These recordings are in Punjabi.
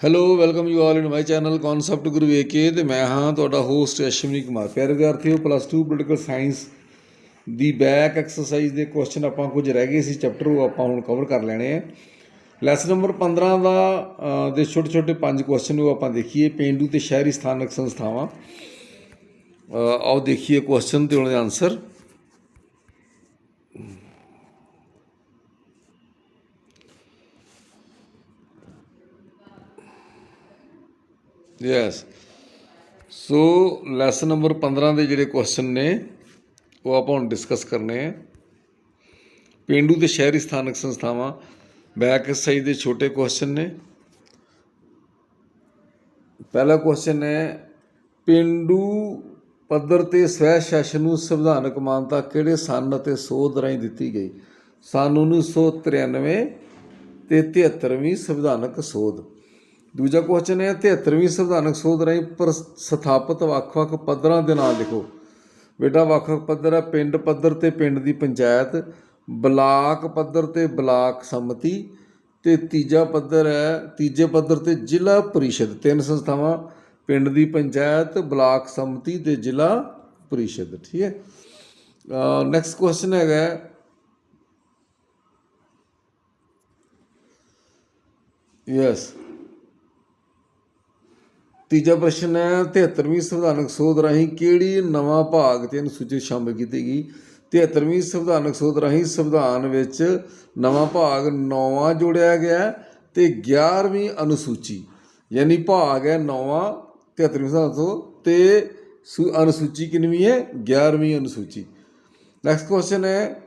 Hello welcome you all in my channel concept Guru AK ਤੇ ਮੈਂ ਹਾਂ ਤੁਹਾਡਾ ਹੋਸਟ ਅਸ਼ਵਨੀ ਕੁਮਾਰ। ਪਿਆਰੇ ਵਿਦਿਆਰਥੀਓ ਪਲੱਸ 2 ਪੋਲੀਟੀਕਲ ਸਾਇੰਸ ਦੀ ਬੈਕ ਐਕਸਰਸਾਈਜ਼ ਦੇ ਕੁਐਸਚਨ ਆਪਾਂ ਕੁਝ ਰਹਿ ਗਏ ਸੀ ਚੈਪਟਰ ਉਹ ਆਪਾਂ ਹੁਣ ਕਵਰ ਕਰ ਲੈਣੇ ਆ। ਲੈਸਨ ਨੰਬਰ 15 ਦਾ ਦੇ ਛੋਟੇ ਛੋਟੇ ਪੰਜ ਕੁਐਸਚਨ ਉਹ ਆਪਾਂ ਦੇਖੀਏ, ਪੇਂਡੂ ਤੇ ਸ਼ਹਿਰੀ ਸਥਾਨਕ ਸੰਸਥਾਵਾਂ। ਆਓ ਦੇਖੀਏ ਕੁਐਸਚਨ ਤੇ ਉਹਨਾਂ ਦੇ answer yes so lesson number 15 ਦੇ ਜਿਹੜੇ ਕੁਐਸਚਨ ਨੇ, ਉਹ ਆਪਾਂ ਹੁਣ ਡਿਸਕਸ ਕਰਨੇ ਆ। ਪਿੰਡੂ ਤੇ ਸ਼ਹਿਰੀ ਸਥਾਨਕ ਸੰਸਥਾਵਾਂ ਬੈਕ ਐਕਸਰਸਾਈਜ਼ ਦੇ ਛੋਟੇ ਕੁਐਸਚਨ ਨੇ। ਪਹਿਲਾ ਕੁਐਸਚਨ ਹੈ, ਪਿੰਡੂ ਪੱਧਰ ਤੇ ਸਵੈ ਸ਼ਾਸਨ ਨੂੰ ਸੰਵਿਧਾਨਕ ਮਾਨਤਾ ਕਿਹੜੇ ਸੰਨ ਅਤੇ ਸੋਧ ਰਾਹੀਂ ਦਿੱਤੀ ਗਈ? ਸਨ 1993 ਤੇ 73ਵੀਂ ਸੰਵਿਧਾਨਕ ਸੋਧ। ਦੂਜਾ ਕੁਐਸਚਨ ਹੈ 73ਵੀਂ ਸੰਵਿਧਾਨਕ ਸੋਧ ਰਾਹੀਂ ਪਰ ਸਥਾਪਿਤ ਵੱਖ-ਵੱਖ ਪੱਧਰਾਂ ਦੇ ਨਾਂ ਲਿਖੋ। ਬੇਟਾ, ਵੱਖ-ਵੱਖ ਪੱਧਰ ਹੈ, ਪਿੰਡ ਪੱਧਰ ਤੇ ਪਿੰਡ ਦੀ ਪੰਚਾਇਤ, ਬਲਾਕ ਪੱਧਰ ਤੇ ਬਲਾਕ ਸੰਮਤੀ ਤੇ ਤੀਜਾ ਪੱਧਰ ਹੈ, ਤੀਜੇ ਪੱਧਰ ਤੇ ਜ਼ਿਲ੍ਹਾ ਪਰਿਸ਼ਦ। ਤਿੰਨ ਸੰਸਥਾਵਾਂ, ਪਿੰਡ ਦੀ ਪੰਚਾਇਤ, ਬਲਾਕ ਸੰਮਤੀ ਤੇ ਜ਼ਿਲ੍ਹਾ ਪਰਿਸ਼ਦ, ਠੀਕ ਹੈ? ਨੈਕਸਟ ਕੁਐਸਚਨ ਹੈਗਾ ਯੈਸ ਤੀਜਾ ਪ੍ਰਸ਼ਨ ਹੈ 73ਵੀਂ ਸੰਵਿਧਾਨਕ ਸੋਧ ਰਾਹੀਂ ਕਿਹੜੀ ਨਵਾਂ ਭਾਗ ਤੇ ਅਨੁਸੂਚੀ ਸ਼ਾਮਲ ਕੀਤੀ ਗਈ? 73ਵੀਂ ਸੰਵਿਧਾਨਕ ਸੋਧ ਰਾਹੀਂ ਸੰਵਿਧਾਨ ਵਿੱਚ ਨਵਾਂ ਭਾਗ ਨੌਵਾਂ ਜੋੜਿਆ ਗਿਆ ਹੈ ਤੇ 11ਵੀਂ ਅਨੁਸੂਚੀ, ਯਾਨੀ ਭਾਗ ਹੈ ਨੌਵਾਂ 73ਵੀਂ ਸੰਵਿਧਾਨਕ ਸੋਧ ਤੇ ਅਨੁਸੂਚੀ ਕਿੰਨਵੀਂ ਹੈ? 11ਵੀਂ ਅਨੁਸੂਚੀ। ਨੈਕਸਟ ਕੁਐਸਚਨ ਹੈ,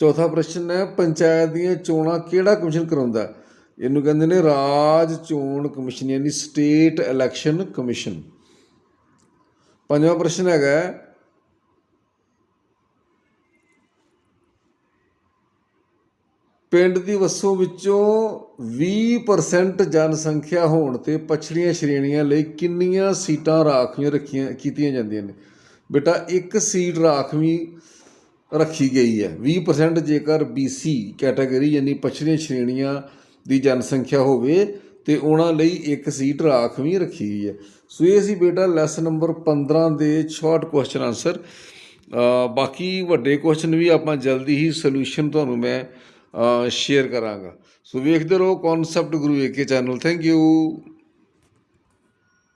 ਚੌਥਾ ਪ੍ਰਸ਼ਨ ਹੈ, ਪੰਚਾਇਤ ਦੀਆਂ ਚੋਣਾਂ ਕਿਹੜਾ ਕਮਿਸ਼ਨ ਕਰਾਉਂਦਾ ਹੈ? ਇਹਨੂੰ ਕਹਿੰਦੇ ਨੇ ਰਾਜ ਚੋਣ ਕਮਿਸ਼ਨ, ਯਾਨੀ ਸਟੇਟ ਇਲੈਕਸ਼ਨ ਕਮਿਸ਼ਨ ਪੰਜਵਾਂ ਪ੍ਰਸ਼ਨ ਹੈਗਾ ਪਿੰਡ ਦੀ ਵਸੋਂ ਵਿੱਚੋਂ 20% ਜਨਸੰਖਿਆ ਹੋਣ ਤੇ ਪਛੜੀਆਂ ਸ਼੍ਰੇਣੀਆਂ ਲਈ ਕਿੰਨੀਆਂ ਸੀਟਾਂ ਰਾਖਵੀਆਂ ਰੱਖੀਆਂ, ਕੀਤੀਆਂ ਜਾਂਦੀਆਂ ਨੇ? ਬੇਟਾ, ਇੱਕ ਸੀਟ ਰਾਖਵੀਂ ਰੱਖੀ ਗਈ ਹੈ। 20% ਜੇਕਰ BC ਕੈਟਾਗਰੀ ਯਾਨੀ ਪਛੜੀਆਂ ਸ਼੍ਰੇਣੀਆਂ ਦੀ ਜਨਸੰਖਿਆ ਹੋਵੇ ਤੇ ਉਹਨਾਂ ਲਈ ਇੱਕ ਸੀਟ ਰਾਖਵੀਂ ਰੱਖੀ ਗਈ ਹੈ। ਸੋ ਇਹ ਸੀ ਬੇਟਾ ਲੈਸਨ ਨੰਬਰ 15 ਦੇ ਸ਼ਾਰਟ ਕੁਐਸਚਨ ਆਨਸਰ ਬਾਕੀ ਵੱਡੇ ਕੁਐਸਚਨ ਵੀ ਆਪਾਂ ਜਲਦੀ ਹੀ ਸੋਲੂਸ਼ਨ ਤੁਹਾਨੂੰ ਮੈਂ ਸ਼ੇਅਰ ਕਰਾਂਗਾ। ਸੋ ਵੇਖਦੇ ਰਹੋ concept Guru AK channel thank you